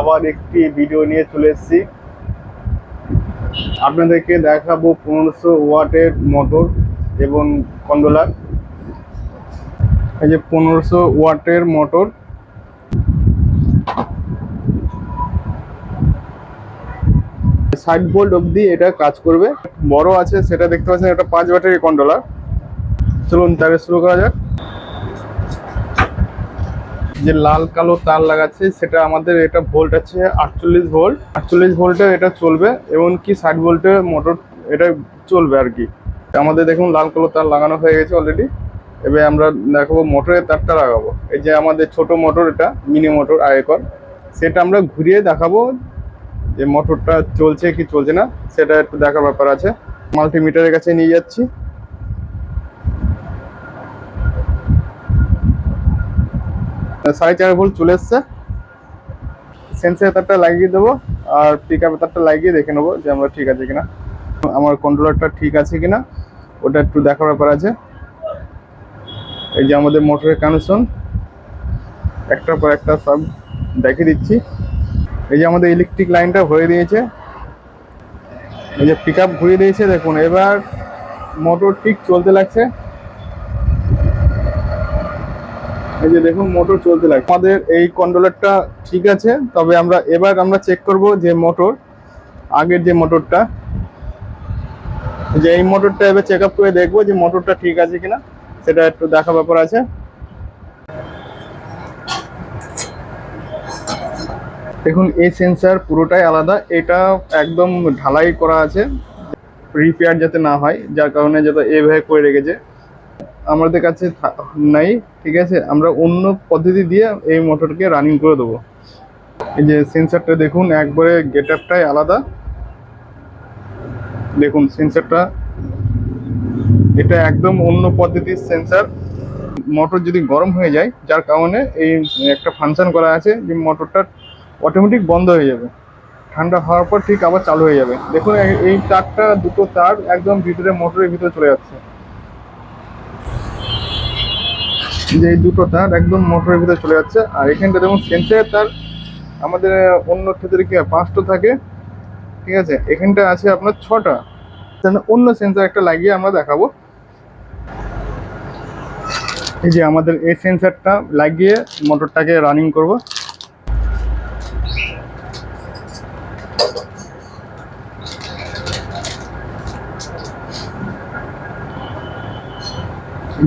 আবার একটি ভিডিও নিয়ে চলে এসেছি। আপনাদেরকে দেখাবো পনেরোশো ওয়াটের মোটর এবং কন্ডোলার এই যে পনেরোশো ওয়াটের মোটর ষাট ভোল্ট অবধি এটা কাজ করবে। বড় আছে, সেটা দেখতে পাচ্ছেন, এটা পাঁচ ব্যাটারি কন্ট্রোলার চলুন তাহলে শুরু করা যাক। যে লাল কালো তার লাগাচ্ছে, সেটা আমাদের এটা ভোল্ট আছে আটচল্লিশ ভোল্ট আটচল্লিশ ভোল্টে এটা চলবে, এবং কি ষাট ভোল্টে মোটর এটা চলবে আর কি। আমাদের দেখুন লাল কালো তার লাগানো হয়ে গেছে অলরেডি এবার আমরা দেখাবো মোটরের তারটা লাগাবো। এই যে আমাদের ছোট মোটর এটা মিনি মোটর আয়কর সেটা আমরা ঘুরিয়ে দেখাবো যে মোটরটা চলছে কি চলছে না, সেটা একটু দেখার ব্যাপার আছে। মাল্টিমিটারের কাছে নিয়ে যাচ্ছি। সাড়ে চার ভোল্ট চলে এসছে। সেন্সের তারটা লাগিয়ে দেবো আর পিক আপের তারটা লাগিয়ে দেখে নেব যে আমরা ঠিক আছে কিনা। আমার কন্ট্রোলারটা ঠিক আছে কিনা, ওটা একটু দেখার ব্যাপার আছে। এই যে আমাদের মোটরের কানেকশন একটার পর একটা সব দেখিয়ে দিচ্ছি। এই যে আমাদের ইলেকট্রিক লাইনটা হয়ে দিয়েছে। এই যে পিক আপ ঘুরিয়ে দিয়েছে, দেখুন, এবার মোটর ঠিক চলতে লাগছে। এই যে দেখুন, মোটর চলতে লাগে আমাদের এই কন্ট্রোলারটা ঠিক আছে, তবে আমরা এবার আমরা চেক করব যে মোটর, আগের যে মোটরটা। যে এই মোটরটা এবার চেক আপ করে দেখব যে মোটরটা ঠিক আছে কিনা, সেটা একটু দেখা ব্যাপার আছে। দেখুন, এই সেন্সার পুরোটাই আলাদা, এটা একদম ঢালাই করা আছে রিপেয়ার যাতে না হয়, যার কারণে যাতে এভাবে করে রেখেছে। আমাদের কাছে নাই, ঠিক আছে? আমরা অন্য পদ্ধতি দিয়ে এই মোটরকে রানিং করে দেবো। এই যে সেন্সারটা দেখুন, একবারে গেট আপটাই আলাদা। দেখুন সেন্সারটা এটা একদম অন্য পদ্ধতির সেন্সার মোটর যদি গরম হয়ে যায়, যার কারণে এই একটা ফাংশন করা আছে যে মোটরটা অটোমেটিক বন্ধ হয়ে যাবে। ঠান্ডা হওয়ার পর ঠিক আবার চালু হয়ে যাবে। দেখুন এই তারটা, দুটো তার একদম ভিতরে, মোটরের ভিতরে চলে যাচ্ছে। যে এই দুটো তার একদম মোটরের ভিতরে চলে যাচ্ছে। আর এখানটা যেমন সেন্সার তার আমাদের অন্য ক্ষেত্রে কি পাঁচটা থাকে। ঠিক আছে? এখানটা আছে আপনার ছটা। অন্য সেন্সার একটা লাগিয়ে আমরা দেখাবো। এই যে আমাদের এই সেন্সারটা লাগিয়ে মোটরটাকে রানিং করব।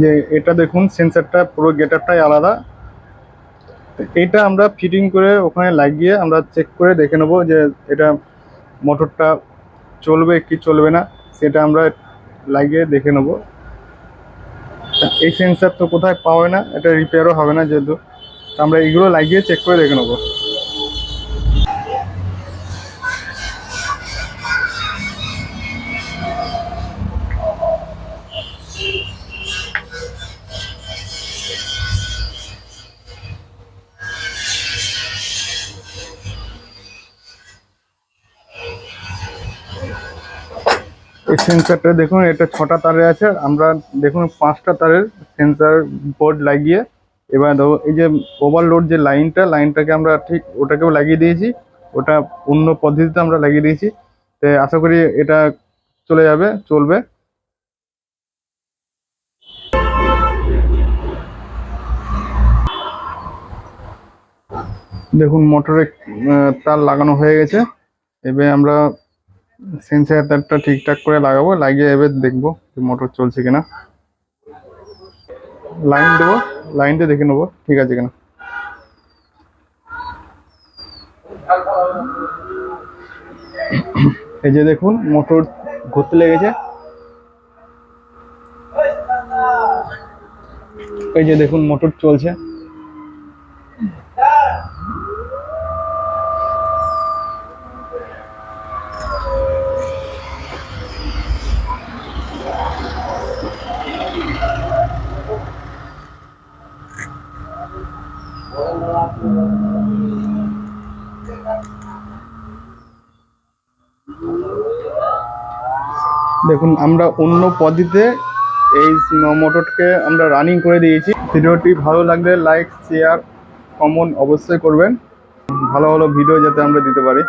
যে এটা দেখুন সেন্সারটা পুরো গেটারটাই আলাদা। এটা আমরা ফিটিং করে ওখানে লাগিয়ে আমরা চেক করে দেখে নেব যে এটা মোটরটা চলবে কি চলবে না, সেটা আমরা লাগিয়ে দেখে নেব। এই সেন্সার তো কোথায় পাওয়া না, এটা রিপেয়ারও হবে না যেহেতু। আমরা এগুলো লাগিয়ে চেক করে দেখে নেব। এই সেন্সারটা দেখুন, এটা ছটা তারে আছে। আমরা দেখুন পাঁচটা তারের সেন্সার বোর্ড লাগিয়ে এবার এই যে ওভারলোড যে লাইনটা লাইনটাকে আমরা ঠিক ওটাকেও লাগিয়ে দিয়েছি। ওটা অন্য পদ্ধতিতে আমরা লাগিয়ে দিয়েছি। তো আশা করি এটা চলে যাবে, চলবে। দেখুন মোটরে তার লাগানো হয়ে গেছে। এবার আমরা সেন্সার তারটা ঠিকঠাক করে লাগাবো, লাগিয়ে এবার দেখব মোটর চলছে কিনা। লাইন দেবো লাইনটা দেখে নেব, ঠিক আছে কিনা। এই যে দেখুন মোটর ঘুরতে লেগেছে। এই যে দেখুন মোটর চলছে। দেখুন, আমরা অন্য পদ্ধতিতে এই মোটরকে আমরা রানিং করে দিয়েছি। ভিডিওটি ভালো লাগলে লাইক শেয়ার কমন অবশ্যই করবেন। ভালো ভালো ভিডিও যাতে আমরা দিতে পারি।